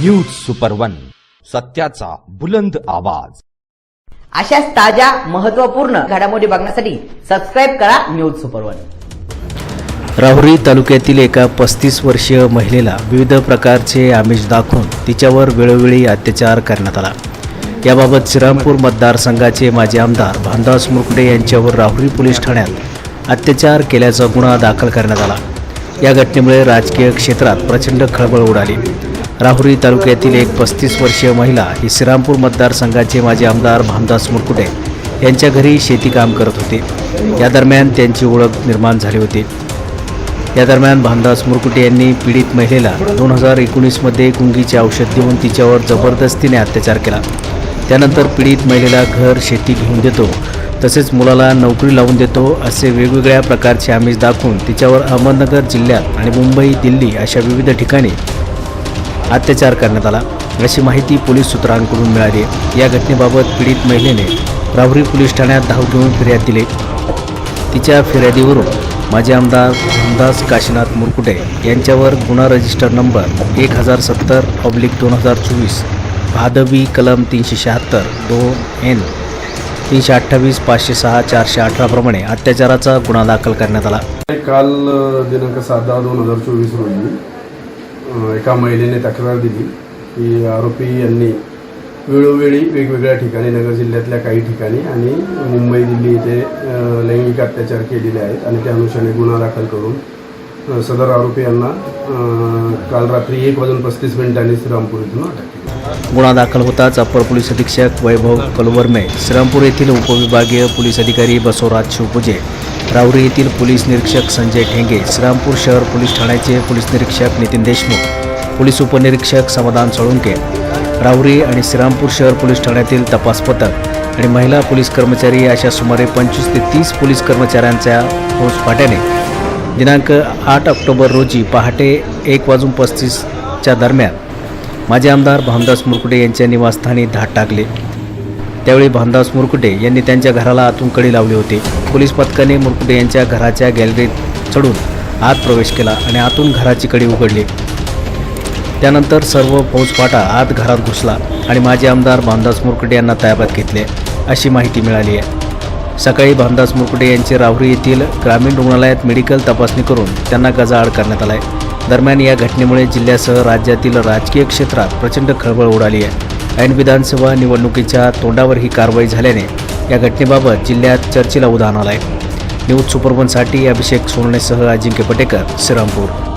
News super one सत्याचा बुलंद आवाज. अशाच ताज्या महत्त्वपूर्ण घडामोडी बघण्यासाठी सबस्क्राईब करा न्यूज सुपर वन राहुरी तालुक्यातील एका पस्तीस वर्षीय महिलेला विविध प्रकारचे आमिष दाखवून तिच्यावर वेळोवेळी अत्याचार करण्यात आला. याबाबत श्रीरामपूर मतदारसंघाचे माजी आमदार भानदास मुरकुटे यांच्यावर राहुरी पोलीस ठाण्यात अत्याचार केल्याचा गुन्हा दाखल करण्यात आला. या घटनेमुळे राजकीय क्षेत्रात प्रचंड खळबळ उडाली. राहुरी तालुक्यातील एक पस्तीस वर्षीय महिला ही श्रीरामपूर मतदारसंघाचे माजी आमदार भामदास मुरकुटे यांच्या घरी शेती काम करत होते. या दरम्यान त्यांची ओळख निर्माण झाली होती. या दरम्यान भानदास मुरकुटे यांनी पीडित महिलेला दोन हजार एकोणीसमध्ये गुंगीचे औषध देऊन तिच्यावर जबरदस्तीने अत्याचार केला. त्यानंतर पीडित महिलेला घर शेती घेऊन देतो तसेच मुलाला नोकरी लावून देतो असे वेगवेगळ्या प्रकारचे आमिष दाखवून तिच्यावर अहमदनगर जिल्ह्यात आणि मुंबई दिल्ली अशा विविध ठिकाणी अत्याचार करण्यात आला. अशी माहिती पोलीस सूत्रांकडून मिळाली. या घटनेबाबत पीडित महिलेने राहुरी पोलीस ठाण्यात धाव घेऊन फिर्याद दिली. तिच्या फिर्यादीवरून माजी आमदार धनदास काशीनाथ मुरकुटे यांच्यावर गुन्हा रजिस्टर नंबर एक हजार सत्तर ऑब्लिक दोन हजार चोवीस भादवी कलम तीनशे शहात्तर दोन एन तीनशे अठ्ठावीस पाचशे सहा चारशे अठराप्रमाणे अत्याचाराचा गुन्हा दाखल करण्यात आला. काल दिनांक सात दहा दोन हजार चोवीस रोजी एका महिलेने तक्रार दिली की आरोपी यांनी वेळोवेळी वेगवेगळ्या ठिकाणी नगर जिल्ह्यातल्या काही ठिकाणी आणि मुंबई दिल्ली इथे लैंगिक अत्याचार केलेले आहेत आणि त्या अनुषंगाने गुन्हा दाखल करून सदर आरोपी यांना काल रात्री एक वाजून पस्तीस मिनिटांनी श्रीरामपूर इथून अटक केली. गुन्हा दाखल होताच अप्पर पोलीस अधीक्षक वैभव कलवर्मे श्रीरामपूर येथील उपविभागीय पोलीस अधिकारी बसवराज शिवपुजे राऊरी येथील पोलीस निरीक्षक संजय ठेंगे श्रीरामपूर शहर पोलीस ठाण्याचे पोलीस निरीक्षक नितीन देशमुख पोलीस उपनिरीक्षक समाधान सोळुंके राऊरी आणि श्रीरामपूर शहर पोलीस ठाण्यातील तपास पथक आणि महिला पोलीस कर्मचारी अशा सुमारे पंचवीस ते तीस पोलीस कर्मचाऱ्यांच्या फौज दिनांक आठ ऑक्टोबर रोजी पहाटे एक वाजून पस्तीसच्या दरम्यान माजी आमदार भामदास मुरकुटे यांच्या निवासस्थानी धाड टाकले. त्यावेळी भानदास मुरकुटे यांनी त्यांच्या घराला आतून कडी लावली होती. पोलीस पथकाने मुरकुटे यांच्या घराच्या गॅलरीत चढून आत प्रवेश केला आणि आतून घराची कडी उघडली. त्यानंतर सर्व फौजफाटा आत घरात घुसला आणि माजी आमदार भानदास मुरकुटे यांना ताब्यात घेतले अशी माहिती मिळाली आहे. सकाळी भानदास मुरकुटे यांचे राहुरी येथील ग्रामीण रुग्णालयात मेडिकल तपासणी करून त्यांना गजाआड करण्यात आलाय. दरम्यान या घटनेमुळे जिल्ह्यासह राज्यातील राजकीय क्षेत्रात प्रचंड खळबळ उडाली आहे. ऐन विधानसभा निवडणुकीच्या तोंडावर ही कारवाई झाल्याने या घटनेबाबत जिल्ह्यात चर्चेला उधाण आलं आहे न्यूज सुपरवनसाठी अभिषेक सोनणेसह अजिंक्य पटेकर श्रीरामपूर.